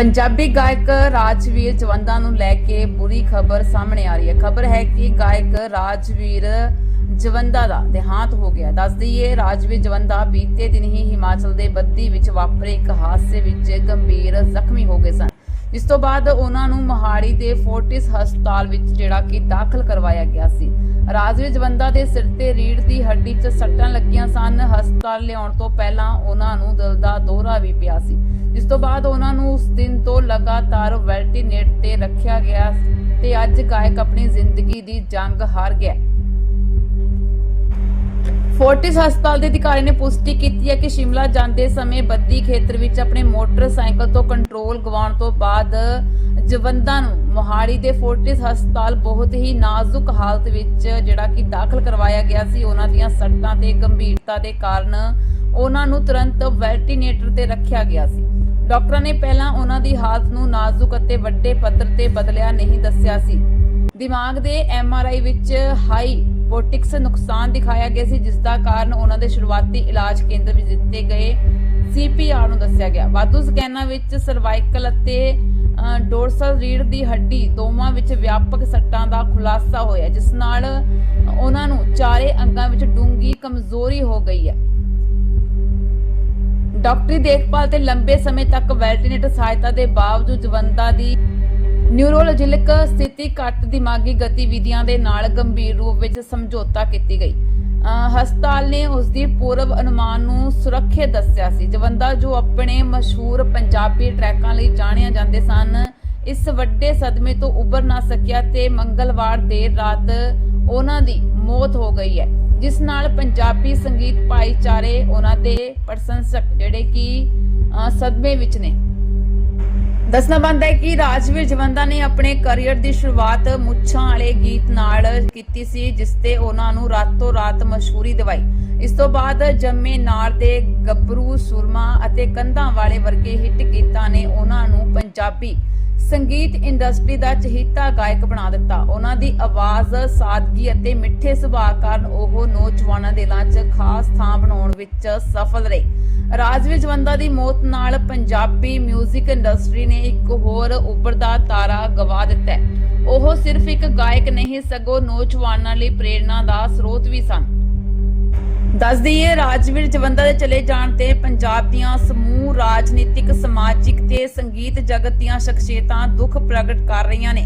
ਪੰਜਾਬੀ ਗਾਇਕ ਰਾਜਵੀਰ ਜਵੰਦਾ ਨੂੰ ਲੈ ਕੇ ਬੁਰੀ ਖਬਰ ਸਾਹਮਣੇ ਆ ਰਹੀ ਹੈ। ਖਬਰ ਹੈ ਕਿ ਗਾਇਕ ਰਾਜਵੀਰ ਜਵੰਦਾ ਦਾ ਦੇਹਾਂਤ ਹੋ ਗਿਆ। ਦੱਸ ਦਈਏ, ਰਾਜਵੀਰ ਜਵੰਦਾ ਬੀਤੇ ਦਿਨ ਹੀ ਹਿਮਾਚਲ ਦੇ ਬੱਦੀ ਵਿੱਚ ਵਾਪਰੇ। ਇੱਕ ਹਾਦਸੇ ਵਿੱਚ ਗੰਭੀਰ ਜ਼ਖਮੀ ਹੋ ਗਏ ਸਨ। ਜਿਸ ਤੋਂ ਬਾਅਦ ਉਹਨਾਂ ਨੂੰ ਮੋਹਾਲੀ ਦੇ ਫੋਰਟਿਸ ਹਸਪਤਾਲ ਵਿੱਚ ਜਿਹੜਾ ਕਿ ਦਾਖਲ ਕਰਵਾਇਆ ਗਿਆ ਸੀ। ਰਾਜਵੀਰ ਜਵੰਦਾ ਦੇ ਸਿਰ ਤੇ ਰੀੜ ਦੀ ਹੱਡੀ 'ਚ ਸੱਟਾਂ ਲੱਗੀਆਂ ਸਨ। ਹਸਪਤਾਲ ਲਿਆਉਣ ਤੋਂ ਪਹਿਲਾਂ ਉਹਨਾਂ ਨੂੰ ਦਿਲ ਦਾ ਦੌਰਾ ਵੀ ਪਿਆ ਸੀ। ਜਿਸ ਤੋਂ ਬਾਅਦ ਉਹਨਾਂ ਨੂੰ ਉਸ ਦਿਨ ਤੋਂ ਲਗਾਤਾਰ ਵੈਲਟੀਨੇਟ ਤੇ ਰੱਖਿਆ ਗਿਆ ਤੇ ਅੱਜ ਗਾਇਕ ਆਪਣੀ ਜ਼ਿੰਦਗੀ ਦੀ ਜੰਗ ਹਾਰ ਗਿਆ। ਫੋਰਟਿਸ ਹਸਪਤਾਲ ਦੇ ਅਧਿਕਾਰੀ ਨੇ ਪੁਸ਼ਟੀ ਕੀਤੀ ਹੈ ਕਿ ਸ਼ਿਮਲਾ ਜਾਂਦੇ ਸਮੇਂ ਬੱਦੀ ਖੇਤਰ ਵਿੱਚ ਆਪਣੇ ਮੋਟਰਸਾਈਕਲ ਤੋਂ ਕੰਟਰੋਲ ਗਵਾਉਣ ਤੋਂ ਬਾਅਦ ਜਵੰਦਾ ਨੂੰ ਮੋਹਾਲੀ ਦੇ ਫੋਰਟਿਸ ਹਸਪਤਾਲ ਬਹੁਤ ਹੀ ਨਾਜ਼ੁਕ ਹਾਲਤ ਵਿੱਚ ਜਿਹੜਾ ਕਿ ਦਾਖਲ ਕਰਵਾਇਆ ਗਿਆ ਸੀ। ਉਹਨਾਂ ਦੀਆਂ ਸੱਟਾਂ ਤੇ ਗੰਭੀਰਤਾ ਦੇ ਕਾਰਨ ਉਹਨਾਂ ਨੂੰ ਤੁਰੰਤ ਵੈਂਟੀਲੇਟਰ ਤੇ ਰੱਖਿਆ ਗਿਆ ਸੀ। ਡਾਕਟਰਾਂ ਨੇ ਪਹਿਲਾਂ ਉਹਨਾਂ ਦੀ ਹਾਲਤ ਨੂੰ ਨਾਜ਼ੁਕ ਅਤੇ ਵੱਡੇ ਪੱਧਰ ਤੇ ਬਦਲਿਆ ਨਹੀਂ ਦੱਸਿਆ ਸੀ। ਦਿਮਾਗ ਦੇ ਐਮਆਰਆਈ ਵਿੱਚ ਹਾਈ ਪੋਟਿਕਸ ਨੁਕਸਾਨ ਦਿਖਾਇਆ ਗਿਆ ਸੀ, ਜਿਸ ਦਾ ਕਾਰਨ ਉਹਨਾਂ ਦੇ ਸ਼ੁਰੂਆਤੀ ਇਲਾਜ ਕੇਂਦਰ ਵਿੱਚ ਦਿੱਤੇ ਗਏ ਸੀਪੀਆਰ ਨੂੰ ਦੱਸਿਆ ਗਿਆ। ਵਾਧੂ ਸਕੈਨਾਂ ਵਿੱਚ ਸਰਵਾਈਕਲ ਅਤੇ ਡੋਰਸਲ ਰੀੜ ਦੀ ਹੱਡੀ ਦੋਵਾਂ ਵਿੱਚ ਵਿਆਪਕ ਸੱਟਾਂ ਦਾ ਖੁਲਾਸਾ ਹੋਇਆ, ਜਿਸ ਨਾਲ ਉਹਨਾਂ ਨੂੰ ਚਾਰੇ ਅੰਗਾਂ ਵਿੱਚ ਡੂੰਗੀ ਕਮਜ਼ੋਰੀ ਹੋ ਗਈ ਹੈ। ਡਾਕਟਰੀ ਦੇਖਭਾਲ ਤੇ ਲੰਬੇ ਸਮੇਂ ਤੱਕ ਵੈਂਟੀਲੇਟਰ ਸਹਾਇਤਾ ਦੇ ਬਾਵਜੂਦ ਜਵੰਦਾ ਦੀ ਨਿਊਰੋਲੋਜਿਕ ਸਥਿਤੀ ਘੱਟ ਦਿਮਾਗੀ ਗਤੀਵਿਧੀਆਂ ਦੇ ਨਾਲ ਗੰਭੀਰ ਰੂਪ ਵਿੱਚ ਸਮਝੌਤਾ ਕੀਤੀ ਗਈ। ਹਸਪਤਾਲ ਨੇ ਉਸ ਦੀ ਪੂਰਵ ਅਨੁਮਾਨ ਨੂੰ ਸੁਰੱਖਿਅਤ ਦੱਸਿਆ ਸੀ। ਜਵੰਦਾ ਜੋ ਆਪਣੇ ਮਸ਼ਹੂਰ ਪੰਜਾਬੀ ਟਰੈਕਾਂ ਲਈ ਜਾਣਿਆ ਜਾਂਦੇ ਸਨ, ਇਸ ਵੱਡੇ ਸਦਮੇ ਤੋਂ ਉੱਭਰ ਨਾ ਸਕਿਆ ਤੇ ਮੰਗਲਵਾਰ ਦੇਰ ਰਾਤ ਉਹਨਾਂ ਦੀ ਮੌਤ ਹੋ ਗਈ ਹੈ, ਜਿਸ ਨਾਲ ਪੰਜਾਬੀ ਸੰਗੀਤ ਭਾਈਚਾਰੇ ਉਹਨਾਂ ਦੇ ਪ੍ਰਸ਼ੰਸਕ ਜਿਹੜੇ ਕਿ ਸਦਮੇ ਵਿੱਚ ਨੇ। ਦੱਸਣਾ ਬਣਦਾ ਹੈ ਕਿ ਰਾਜਵੀਰ ਜਵੰਦਾ ਨੇ ਆਪਣੇ ਕੈਰੀਅਰ ਦੀ ਸ਼ੁਰੂਆਤ ਮੁੱਛਾਂ ਵਾਲੇ ਗੀਤ ਨਾਲ ਕੀਤੀ ਸੀ, ਜਿਸ ਤੇ ਉਹਨਾਂ ਨੂੰ ਰਾਤੋਂ ਰਾਤ ਮਸ਼ਹੂਰੀ ਦਿਵਾਈ। ਇਸ ਤੋਂ ਬਾਅਦ ਜੰਮੇ ਨਾਲ ਦੇ ਗੱਭਰੂ, ਸੁਰਮਾ ਅਤੇ ਕੰਧਾਂ ਵਾਲੇ ਵਰਗੇ ਹਿੱਟ ਗੀਤਾਂ ਨੇ ਉਹਨਾਂ ਨੂੰ ਪੰਜਾਬੀ ਸੰਗੀਤ ਇੰਡਸਟਰੀ ਦਾ ਚਹੀਤਾ ਗਾਇਕ ਬਣਾ ਦਿੱਤਾ। ਉਹਨਾਂ ਦੀ ਆਵਾਜ਼ ਸਾਦਗੀ ਅਤੇ ਮਿੱਠੇ ਸੁਭਾਅ ਕਾਰਨ ਉਹ ਨੌਜਵਾਨਾਂ ਦੇ ਦਿਲਾਂ 'ਚ ਖਾਸ ਥਾਂ ਬਣਾਉਣ ਵਿੱਚ ਸਫਲ ਰਹੇ। ਰਾਜਵੀਰ ਜਵੰਦਾ ਦੀ ਮੌਤ ਨਾਲ ਪੰਜਾਬੀ 뮤직 ਇੰਡਸਟਰੀ ਨੇ ਇੱਕ ਹੋਰ ਉੱਭਰਦਾ ਤਾਰਾ ਗਵਾ ਦਿੱਤਾ ਉਹ ਸਿਰਫ ਇੱਕ ਗਾਇਕ ਨਹੀਂ, ਸਗੋਂ ਨੌਜਵਾਨਾਂ ਲਈ ਪ੍ਰੇਰਣਾ ਦਾ ਸਰੋਤ ਵੀ ਸਨ। ਦੱਸ ਦਈਏ ਰਾਜਵੀਰ ਜਵੰਦਾ ਦੇ ਚਲੇ ਜਾਣ ਤੇ ਪੰਜਾਬ ਦੀਆਂ ਸਮੂਹ ਰਾਜਨੀਤਿਕ, ਸਮਾਜਿਕ ਤੇ ਸੰਗੀਤ ਜਗਤ ਦੀਆਂ ਸ਼ਖਸੀਅਤਾਂ ਦੁੱਖ ਪ੍ਰਗਟ ਕਰ ਰਹੀਆਂ ਨੇ।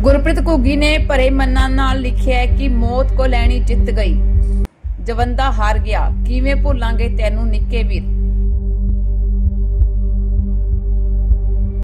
ਗੁਰਪ੍ਰੀਤ ਘੁੱਗੀ ਨੇ ਭਰੇ ਮਨਾਂ ਨਾਲ ਲਿਖਿਆ ਕਿ ਮੌਤ ਕੋ ਲੈਣੀ ਜਿੱਤ ਗਈ। ਜਵੰਦਾ ਹਾਰ ਗਿਆ। ਕਿਵੇਂ ਭੁੱਲਾਂਗੇ ਤੈਨੂੰ ਨਿੱਕੇ ਵੀਰ?